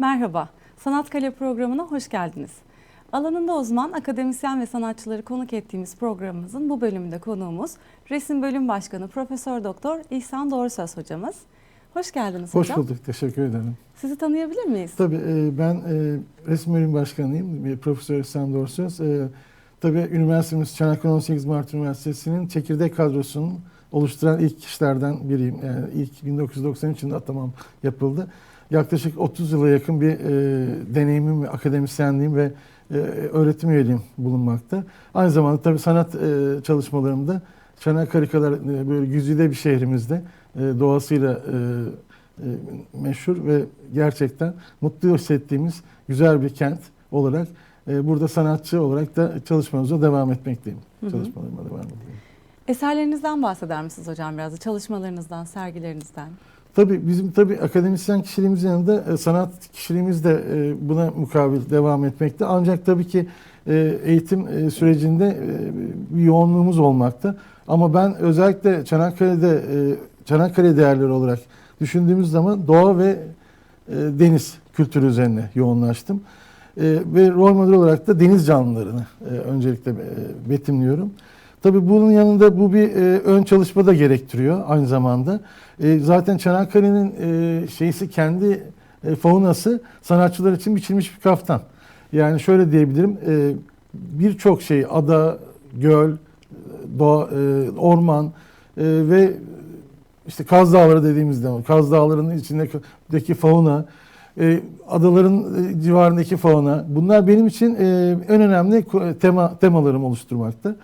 Merhaba, Sanat Kale programına hoş geldiniz. Alanında uzman akademisyen ve sanatçıları konuk ettiğimiz programımızın bu bölümünde konuğumuz Resim Bölüm Başkanı Profesör Doktor İhsan Doğrusöz hocamız. Hoş geldiniz Hoş hocam. bulduk, teşekkür ederim. Sizi tanıyabilir miyiz? Tabii e, ben e, resim bölüm başkanıyım, Profesör İhsan Doğrusöz. E, Tabii üniversitemiz Çanakkale 18 Mart Üniversitesi'nin çekirdek kadrosunun oluşturan ilk kişilerden biriyim. Yani ilk 1993 yılında atamam yapıldı. Yaklaşık 30 yıla yakın bir e, deneyimim akademisyenliğim ve e, öğretim üyeliğim bulunmakta. Aynı zamanda tabii sanat e, çalışmalarımda Çanakkale kadar e, böyle güzide bir şehrimizde e, doğasıyla e, e, meşhur ve gerçekten mutlu hissettiğimiz güzel bir kent olarak e, burada sanatçı olarak da çalışmamıza devam etmekteyim. Hı hı. Çalışmalarıma devam edeyim. Eserlerinizden bahseder misiniz hocam biraz da? Çalışmalarınızdan, sergilerinizden. Tabii bizim tabii akademisyen kişiliğimizin yanında e, sanat kişiliğimiz de e, buna mukabil devam etmekte. Ancak tabii ki e, eğitim sürecinde bir yoğunluğumuz olmakta. Ama ben özellikle Çanakkale'de Çanakkale değerleri olarak düşündüğümüz zaman doğa ve deniz kültürü üzerine yoğunlaştım. Ve rol model olarak da deniz canlılarını öncelikle betimliyorum. Tabii bunun yanında bu bir e, ön çalışma da gerektiriyor aynı zamanda. E, zaten Çanakkale'nin e, şeysi kendi e, faunası sanatçılar için biçilmiş bir kaftan. Yani şöyle diyebilirim, e, birçok şey ada, göl, doğa, e, orman e, ve işte Kaz Dağları dediğimizde Kaz Dağları'nın içindeki fauna, e, adaların e, civarındaki fauna bunlar benim için e, en önemli tema temalarım oluşturmakta.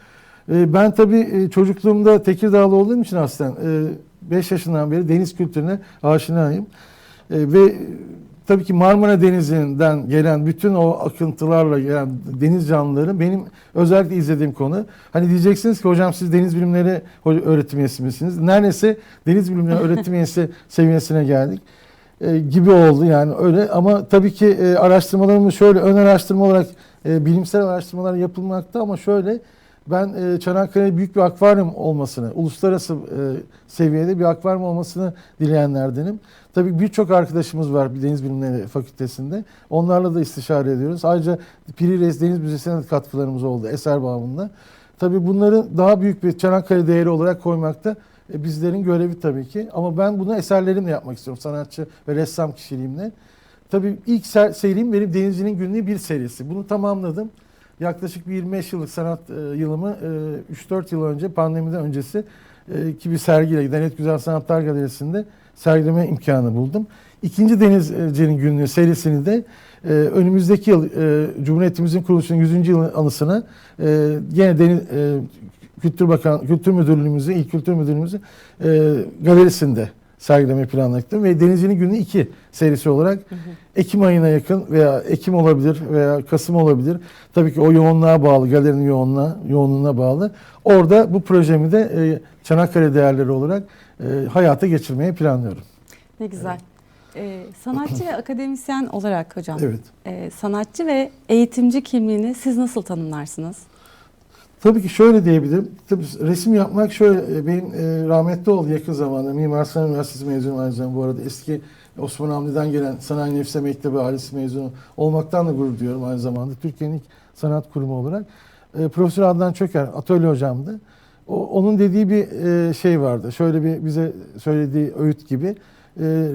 E, ben tabii e, çocukluğumda Tekirdağlı olduğum için aslen 5 yaşından beri deniz kültürüne aşinayım. E, ve e, tabii ki Marmara Denizi'nden gelen bütün o akıntılarla gelen deniz canlıları benim özellikle izlediğim konu. Hani diyeceksiniz ki hocam siz deniz bilimleri öğretim üyesi misiniz? Neredeyse deniz bilimleri öğretim üyesi seviyesine geldik e, gibi oldu yani öyle ama tabii ki e, araştırmalarımız şöyle ön araştırma olarak e, bilimsel araştırmalar yapılmakta ama şöyle ben e, Çanakkale'de büyük bir akvaryum olmasını, uluslararası e, seviyede bir akvaryum olmasını dileyenlerdenim. Tabii birçok arkadaşımız var Deniz Bilimleri Fakültesinde. Onlarla da istişare ediyoruz. Ayrıca Piri Reis Deniz Müzesi'ne de katkılarımız oldu eser bağımında. Tabii bunları daha büyük bir Çanakkale değeri olarak koymakta e, bizlerin görevi tabii ki. Ama ben bunu eserlerimle yapmak istiyorum. Sanatçı ve ressam kişiliğimle. Tabii ilk ser- serim benim Denizci'nin Günlüğü bir serisi. Bunu tamamladım. Yaklaşık bir 25 yıllık sanat e, yılımı e, 3-4 yıl önce pandemiden öncesi e, ki bir sergiyle Denet Güzel Sanatlar Galerisi'nde sergileme imkanı buldum. İkinci Denizci'nin Günlüğü serisini de e, önümüzdeki yıl e, Cumhuriyetimizin kuruluşunun 100. yıl anısına e, yine Deniz, e, Kültür Bakan Kültür Müdürlüğümüzün ilk Kültür Müdürlüğümüzün e, galerisinde sergileme planlattım ve Denizci'nin Günlüğü 2 serisi olarak Ekim ayına yakın veya Ekim olabilir veya Kasım olabilir. Tabii ki o yoğunluğa bağlı, galerinin yoğunluğuna, yoğunluğuna bağlı. Orada bu projemi de e, Çanakkale değerleri olarak e, hayata geçirmeyi planlıyorum. Ne güzel. Ee, sanatçı ve akademisyen olarak hocam, Evet. e, sanatçı ve eğitimci kimliğini siz nasıl tanımlarsınız? Tabii ki şöyle diyebilirim. Tabii resim yapmak şöyle e, benim e, rahmetli oldu yakın zamanda. Mimar Sinan Üniversitesi mezunu zamanda bu arada. Eski Osman Hamdi'den gelen Sanayi Nefse Mektebi ailesi mezunu olmaktan da gurur duyuyorum aynı zamanda. Türkiye'nin ilk sanat kurumu olarak. E, Profesör Adnan Çöker atölye hocamdı. O, onun dediği bir e, şey vardı. Şöyle bir bize söylediği öğüt gibi. E,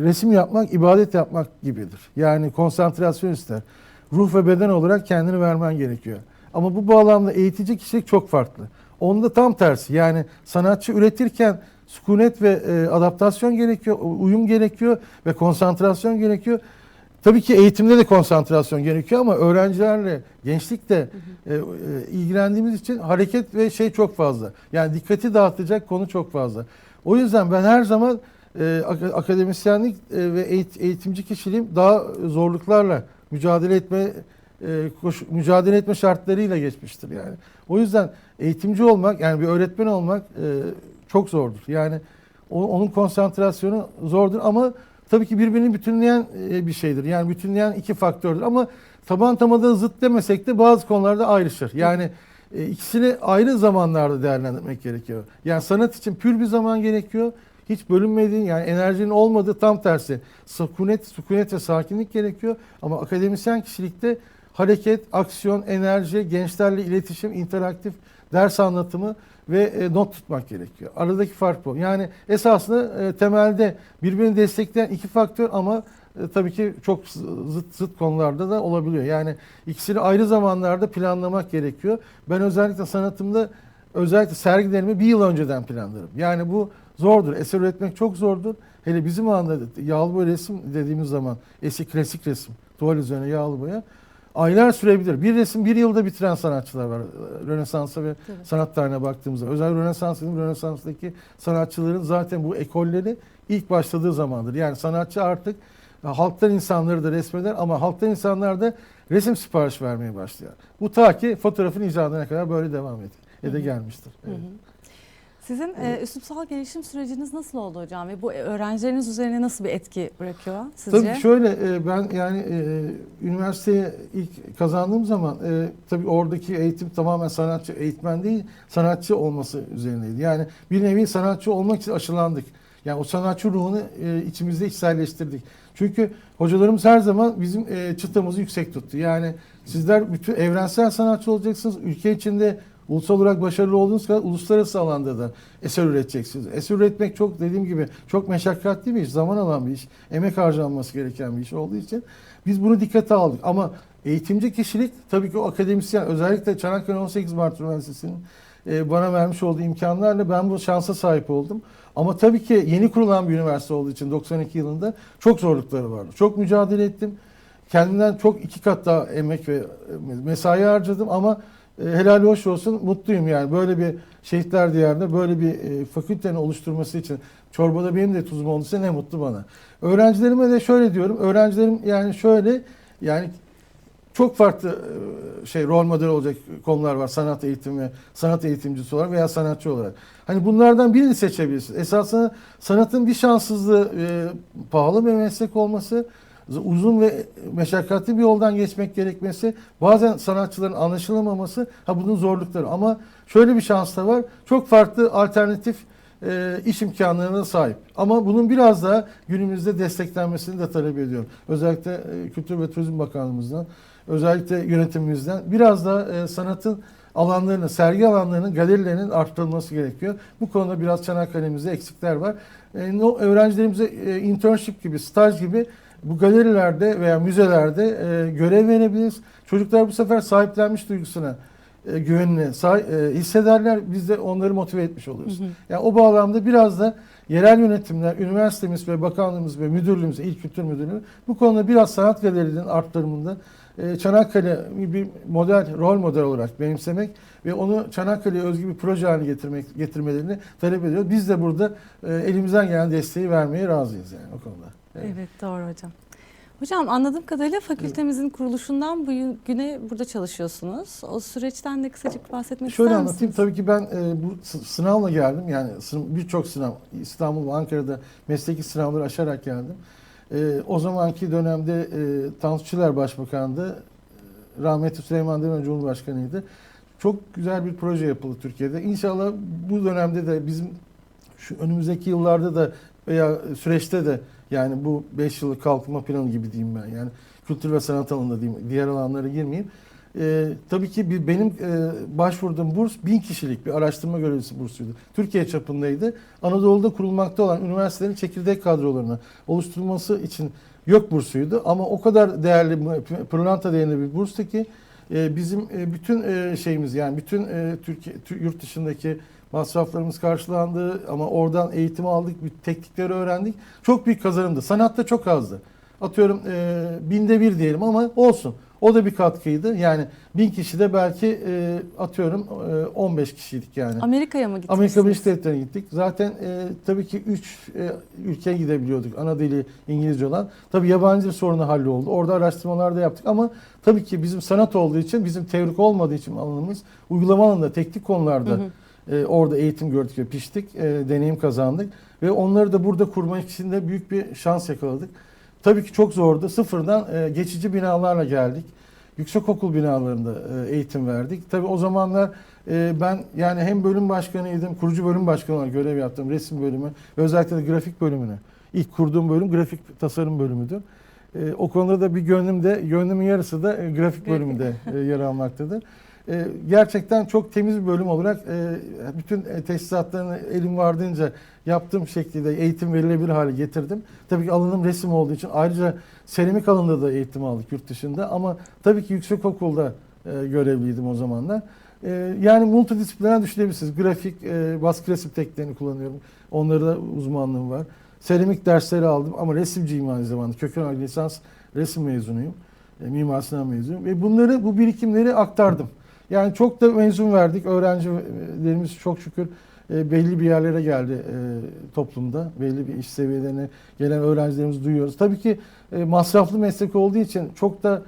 resim yapmak ibadet yapmak gibidir. Yani konsantrasyon ister. Ruh ve beden olarak kendini vermen gerekiyor. Ama bu bağlamda eğitici kişilik çok farklı. Onda tam tersi. Yani sanatçı üretirken sükunet ve e, adaptasyon gerekiyor, uyum gerekiyor ve konsantrasyon gerekiyor. Tabii ki eğitimde de konsantrasyon gerekiyor ama öğrencilerle, gençlikle e, e, ilgilendiğimiz için hareket ve şey çok fazla. Yani dikkati dağıtacak konu çok fazla. O yüzden ben her zaman e, ak- akademisyenlik e, ve eğit- eğitimci kişiliğim daha zorluklarla mücadele etme e, koş- mücadele etme şartlarıyla geçmiştir yani. O yüzden eğitimci olmak yani bir öğretmen olmak e, çok zordur. Yani o- onun konsantrasyonu zordur ama tabii ki birbirini bütünleyen e, bir şeydir. Yani bütünleyen iki faktördür ama taban tamada zıt demesek de bazı konularda ayrışır. Yani e, ikisini ayrı zamanlarda değerlendirmek gerekiyor. Yani sanat için pür bir zaman gerekiyor. hiç bölünmediği yani enerjinin olmadığı tam tersi. Sükunet, sükunet ve sakinlik gerekiyor. Ama akademisyen kişilikte hareket, aksiyon, enerji, gençlerle iletişim, interaktif ders anlatımı ve e, not tutmak gerekiyor. Aradaki fark bu. Yani esasında e, temelde birbirini destekleyen iki faktör ama e, tabii ki çok zıt zıt konularda da olabiliyor. Yani ikisini ayrı zamanlarda planlamak gerekiyor. Ben özellikle sanatımda özellikle sergilerimi bir yıl önceden planlarım. Yani bu zordur. Eser üretmek çok zordur. Hele bizim anda yağlı boya resim dediğimiz zaman eski klasik resim, tuval üzerine yağlı boya aylar sürebilir. Bir resim bir yılda bitiren sanatçılar var. Rönesans'a ve Tabii. sanat tarihine baktığımızda. Özel Rönesans. Rönesans'taki sanatçıların zaten bu ekolleri ilk başladığı zamandır. Yani sanatçı artık halktan insanları da resmeder ama halktan insanlar da resim sipariş vermeye başlıyor. Bu ta ki fotoğrafın icadına kadar böyle devam ediyor. E de gelmiştir. Hı Evet. hı. Sizin e, üslupsal gelişim süreciniz nasıl oldu hocam ve bu öğrencileriniz üzerine nasıl bir etki bırakıyor sizce? Tabii şöyle e, ben yani e, üniversiteye ilk kazandığım zaman e, tabii oradaki eğitim tamamen sanatçı eğitmen değil sanatçı olması üzerineydi. Yani bir nevi sanatçı olmak için aşılandık. Yani o sanatçı ruhunu e, içimizde içselleştirdik. Çünkü hocalarımız her zaman bizim e, çıtamızı yüksek tuttu. Yani sizler bütün evrensel sanatçı olacaksınız. Ülke içinde ulusal olarak başarılı olduğunuz kadar uluslararası alanda da eser üreteceksiniz. Eser üretmek çok dediğim gibi çok meşakkatli bir iş, zaman alan bir iş, emek harcanması gereken bir iş olduğu için biz bunu dikkate aldık. Ama eğitimci kişilik tabii ki o akademisyen özellikle Çanakkale 18 Mart Üniversitesi'nin e, bana vermiş olduğu imkanlarla ben bu şansa sahip oldum. Ama tabii ki yeni kurulan bir üniversite olduğu için 92 yılında çok zorlukları vardı. Çok mücadele ettim. Kendimden çok iki kat daha emek ve mesai harcadım ama helal hoş olsun mutluyum yani böyle bir şehitler diyarında böyle bir e, fakültenin oluşturması için çorbada benim de tuzum olduysa ne mutlu bana. Öğrencilerime de şöyle diyorum öğrencilerim yani şöyle yani çok farklı e, şey rol model olacak konular var sanat eğitimi, sanat eğitimcisi olarak veya sanatçı olarak. Hani bunlardan birini seçebilirsiniz. Esasında sanatın bir şanssızlığı e, pahalı bir meslek olması, uzun ve meşakkatli bir yoldan geçmek gerekmesi, bazen sanatçıların anlaşılamaması, ha bunun zorlukları. Ama şöyle bir şans da var. Çok farklı alternatif e, iş imkanlarına sahip. Ama bunun biraz daha günümüzde desteklenmesini de talep ediyorum. Özellikle e, Kültür ve Turizm Bakanlığımızdan, özellikle yönetimimizden biraz da e, sanatın alanlarını, sergi alanlarının, galerilerinin arttırılması gerekiyor. Bu konuda biraz Çanakkale'mizde eksikler var. E, öğrencilerimize e, internship gibi, staj gibi bu galerilerde veya müzelerde e, görev verebiliriz. Çocuklar bu sefer sahiplenmiş duygusuna, e, güvenine sahi- e, hissederler. Biz de onları motive etmiş oluruz. Hı hı. Yani o bağlamda biraz da yerel yönetimler, üniversitemiz ve bakanlığımız ve müdürlüğümüz, İl Kültür Müdürlüğü bu konuda biraz sanat galerilerinin arttırımında e, Çanakkale bir model, rol model olarak benimsemek ve onu Çanakkale'ye özgü bir proje haline getirmek getirmelerini talep ediyoruz. Biz de burada e, elimizden gelen desteği vermeye razıyız yani o konuda. Evet. doğru hocam. Hocam anladığım kadarıyla fakültemizin kuruluşundan bu güne burada çalışıyorsunuz. O süreçten de kısacık bahsetmek Şöyle ister anlatayım. misiniz? Tabii ki ben e, bu sınavla geldim. Yani birçok sınav İstanbul Ankara'da mesleki sınavları aşarak geldim. E, o zamanki dönemde e, Tansu Çiller Başbakan'dı. E, Rahmetli Süleyman Demirel Cumhurbaşkanı'ydı. Çok güzel bir proje yapıldı Türkiye'de. İnşallah bu dönemde de bizim şu önümüzdeki yıllarda da veya süreçte de yani bu 5 yıllık kalkınma planı gibi diyeyim ben. Yani kültür ve sanat alanında diyeyim. Diğer alanlara girmeyeyim. Ee, tabii ki bir, benim e, başvurduğum burs bin kişilik bir araştırma görevlisi bursuydu. Türkiye çapındaydı. Anadolu'da kurulmakta olan üniversitelerin çekirdek kadrolarını oluşturulması için yok bursuydu. Ama o kadar değerli, pırlanta değerli bir burstu ki e, bizim e, bütün e, şeyimiz yani bütün e, Türkiye, tü- yurt dışındaki masraflarımız karşılandı ama oradan eğitim aldık, bir teknikleri öğrendik. Çok büyük kazanımdı. Sanatta çok azdı. Atıyorum binde bir diyelim ama olsun. O da bir katkıydı. Yani bin kişi de belki e, atıyorum e, 15 kişiydik yani. Amerika'ya mı gittiniz? Amerika Birleşik Devletleri'ne gittik. Zaten e, tabii ki 3 ülkeye gidebiliyorduk. Ana dili İngilizce olan. Tabii yabancı dil sorunu halloldu. Orada araştırmalar da yaptık ama tabii ki bizim sanat olduğu için, bizim teorik olmadığı için alanımız uygulama alanında, teknik konularda Hı hı. e, orada eğitim gördük ve piştik. E, deneyim kazandık. Ve onları da burada kurmak için de büyük bir şans yakaladık. Tabii ki çok zordu. Sıfırdan e, geçici binalarla geldik. yüksekokul binalarında e, eğitim verdik. Tabii o zamanlar e, ben yani hem bölüm başkanıydım, kurucu bölüm başkanı olarak görev yaptım. Resim bölümü özellikle de grafik bölümünü. İlk kurduğum bölüm grafik tasarım bölümüdür. E, o konuda da bir gönlüm de, gönlümün yarısı da e, grafik bölümünde e, yer almaktadır. E, gerçekten çok temiz bir bölüm olarak e, bütün e, tesisatlarını elim vardığınca yaptığım şekilde eğitim verilebilir hale getirdim. Tabii ki alanım resim olduğu için ayrıca seramik alanında da eğitim aldık yurt dışında ama tabii ki yüksekokulda e, görevliydim o zamanlar. E, yani multidisipliner düşünebilirsiniz. Grafik, e, baskı resim tekniklerini kullanıyorum. Onlarda da uzmanlığım var. Seramik dersleri aldım ama resimciyim aynı zamanda. Köken lisans resim mezunuyum. E, Mimar Sinan mezunuyum. Ve bunları, bu birikimleri aktardım. Yani çok da mezun verdik. Öğrencilerimiz çok şükür e, belli bir yerlere geldi e, toplumda. Belli bir iş seviyelerine gelen öğrencilerimizi duyuyoruz. Tabii ki e, masraflı meslek olduğu için çok da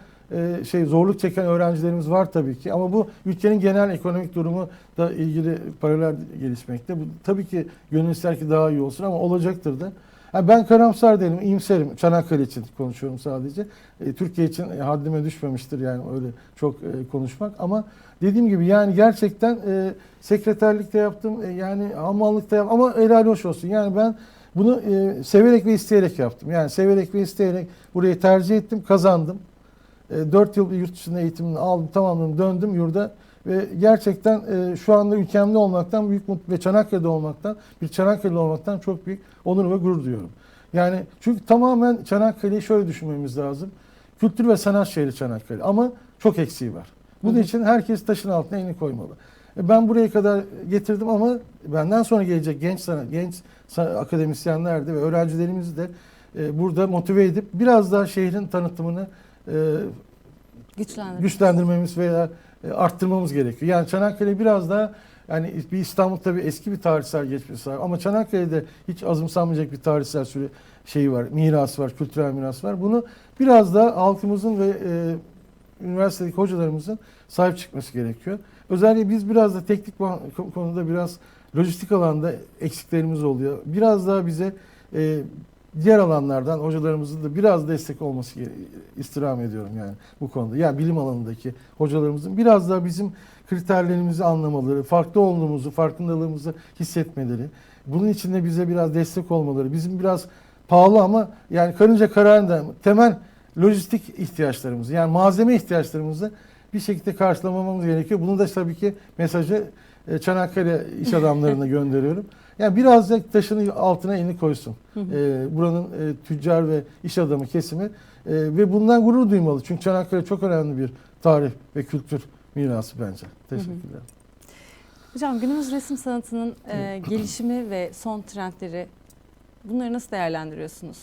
şey zorluk çeken öğrencilerimiz var tabii ki. Ama bu ülkenin genel ekonomik durumu da ilgili paralel gelişmekte. Bu tabii ki gönül ister ki daha iyi olsun ama olacaktır da. Ben karamsar değilim, iyimserim. Çanakkale için konuşuyorum sadece. E, Türkiye için e, haddime düşmemiştir yani öyle çok e, konuşmak. Ama dediğim gibi yani gerçekten sekreterlikte yaptım, yani hamallıkta yaptım ama helal hoş olsun. Yani ben bunu severek ve isteyerek yaptım. Yani severek ve isteyerek burayı tercih ettim, kazandım. E, 4 yıl yurt dışında eğitimini aldım, tamamladım, döndüm yurda. Ve gerçekten e, şu anda ülkemde olmaktan büyük mutlu ve Çanakkale'de olmaktan, bir Çanakkale'de olmaktan çok büyük onur ve gurur duyuyorum. Yani çünkü tamamen Çanakkale'yi şöyle düşünmemiz lazım. Kültür ve sanat şehri Çanakkale ama çok eksiği var. Bunun Hı için herkes taşın altına elini koymalı. E, Ben buraya kadar getirdim ama benden sonra gelecek genç sanat, genç sa- akademisyenler de ve öğrencilerimizi de e, burada motive edip biraz daha şehrin tanıtımını e, Güçlendir. güçlendirmemiz veya arttırmamız gerekiyor. Yani Çanakkale biraz daha yani bir İstanbul tabii eski bir tarihsel geçmişi var ama Çanakkale'de hiç azımsanmayacak bir tarihsel süre şeyi var, miras var, kültürel miras var. Bunu biraz da halkımızın ve e, üniversitedeki hocalarımızın sahip çıkması gerekiyor. Özellikle biz biraz da teknik konuda biraz lojistik alanda eksiklerimiz oluyor. Biraz daha bize e, diğer alanlardan hocalarımızın da biraz destek olması istirham ediyorum yani bu konuda. Yani bilim alanındaki hocalarımızın biraz daha bizim kriterlerimizi anlamaları, farklı olduğumuzu, farkındalığımızı hissetmeleri, bunun için de bize biraz destek olmaları, bizim biraz pahalı ama yani karınca kararında temel lojistik ihtiyaçlarımızı yani malzeme ihtiyaçlarımızı bir şekilde karşılamamız gerekiyor. Bunu da tabii ki mesajı e, Çanakkale iş adamlarına gönderiyorum. Yani biraz da taşın altına elini koysun. Hı hı. E, buranın e, tüccar ve iş adamı kesimi e, ve bundan gurur duymalı. Çünkü Çanakkale çok önemli bir tarih ve kültür mirası bence. Teşekkürler. Hocam günümüz resim sanatının e, gelişimi ve son trendleri bunları nasıl değerlendiriyorsunuz?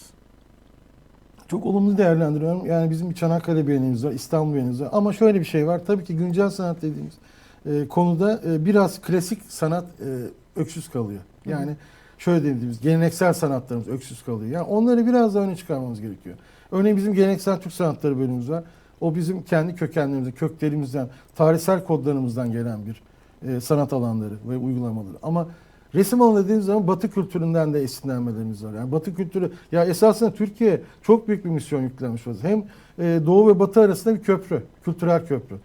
Çok olumlu değerlendiriyorum. Yani bizim bir Çanakkale beğenimiz var, İstanbul beğenimiz var. Ama şöyle bir şey var. Tabii ki güncel sanat dediğimiz e, konuda e, biraz klasik sanat e, öksüz kalıyor. Yani şöyle dediğimiz geleneksel sanatlarımız öksüz kalıyor. Yani onları biraz daha öne çıkarmamız gerekiyor. Örneğin bizim geleneksel Türk sanatları bölümümüz var. O bizim kendi kökenlerimizden, köklerimizden, tarihsel kodlarımızdan gelen bir e, sanat alanları ve uygulamaları. Ama resim alanı dediğimiz zaman Batı kültüründen de esinlenmelerimiz var. Yani Batı kültürü, ya esasında Türkiye çok büyük bir misyon yüklenmiş vaziyette. Hem e, Doğu ve Batı arasında bir köprü, kültürel köprü.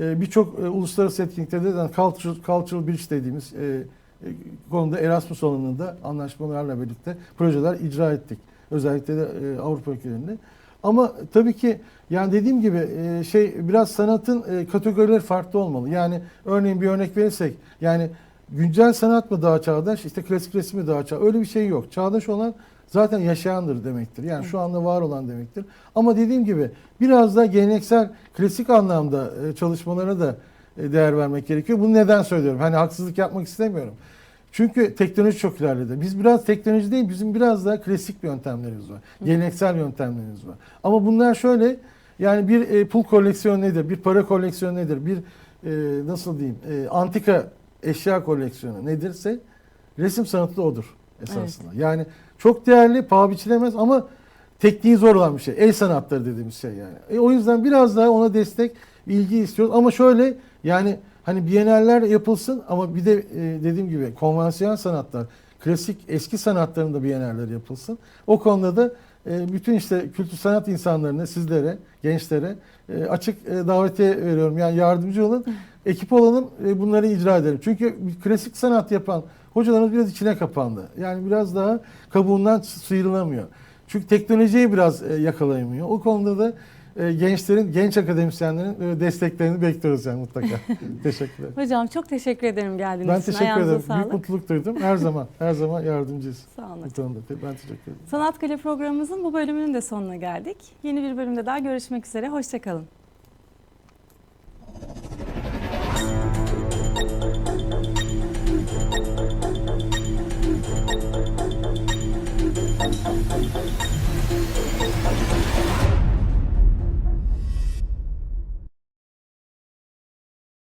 E, Birçok e, uluslararası etkinliklerde de cultural, cultural bridge dediğimiz e, e, konuda Erasmus alanında anlaşmalarla birlikte projeler icra ettik. Özellikle de e, Avrupa ülkelerinde. Ama tabii ki yani dediğim gibi e, şey biraz sanatın e, kategorileri farklı olmalı. Yani örneğin bir örnek verirsek yani güncel sanat mı daha çağdaş işte klasik resim mi daha çağdaş öyle bir şey yok. Çağdaş olan zaten yaşayandır demektir. Yani şu anda var olan demektir. Ama dediğim gibi biraz da geleneksel klasik anlamda e, çalışmalara da e, değer vermek gerekiyor. Bunu neden söylüyorum? Hani haksızlık yapmak istemiyorum. Çünkü teknoloji çok ilerledi. Biz biraz teknoloji değil, bizim biraz daha klasik bir yöntemlerimiz var. Geleneksel yöntemlerimiz var. Ama bunlar şöyle, yani bir e, pul koleksiyonu nedir, bir para koleksiyonu nedir, bir nasıl diyeyim, antika eşya koleksiyonu nedirse resim sanatı da odur esasında. Yani çok değerli, paha biçilemez ama tekniği zor olan bir şey. El sanatları dediğimiz şey yani. E, o yüzden biraz daha ona destek, ilgi istiyoruz. Ama şöyle yani hani biyeneller yapılsın ama bir de e, dediğim gibi konvansiyonel sanatlar, klasik eski sanatlarında biyeneller yapılsın. O konuda da bütün işte kültür sanat insanlarına, sizlere, gençlere e, açık e, davetiye veriyorum. Yani yardımcı olun, ekip olalım, e, bunları icra edelim. Çünkü klasik sanat yapan hocalarımız biraz içine kapandı. Yani biraz daha kabuğundan sıyrılamıyor. Çünkü teknolojiyi biraz e, yakalayamıyor. O konuda da e, gençlerin, genç akademisyenlerin e, desteklerini bekliyoruz yani mutlaka. teşekkür ederim. Hocam çok teşekkür ederim geldiğiniz Ben için. teşekkür Ayağınıza ederim. Büyük sağlık. mutluluk duydum. Her zaman, her zaman yardımcıyız. Sağ olun. Konuda. Ben teşekkür ederim. Sanatkale programımızın bu bölümünün de sonuna geldik. Yeni bir bölümde daha görüşmek üzere. Hoşçakalın.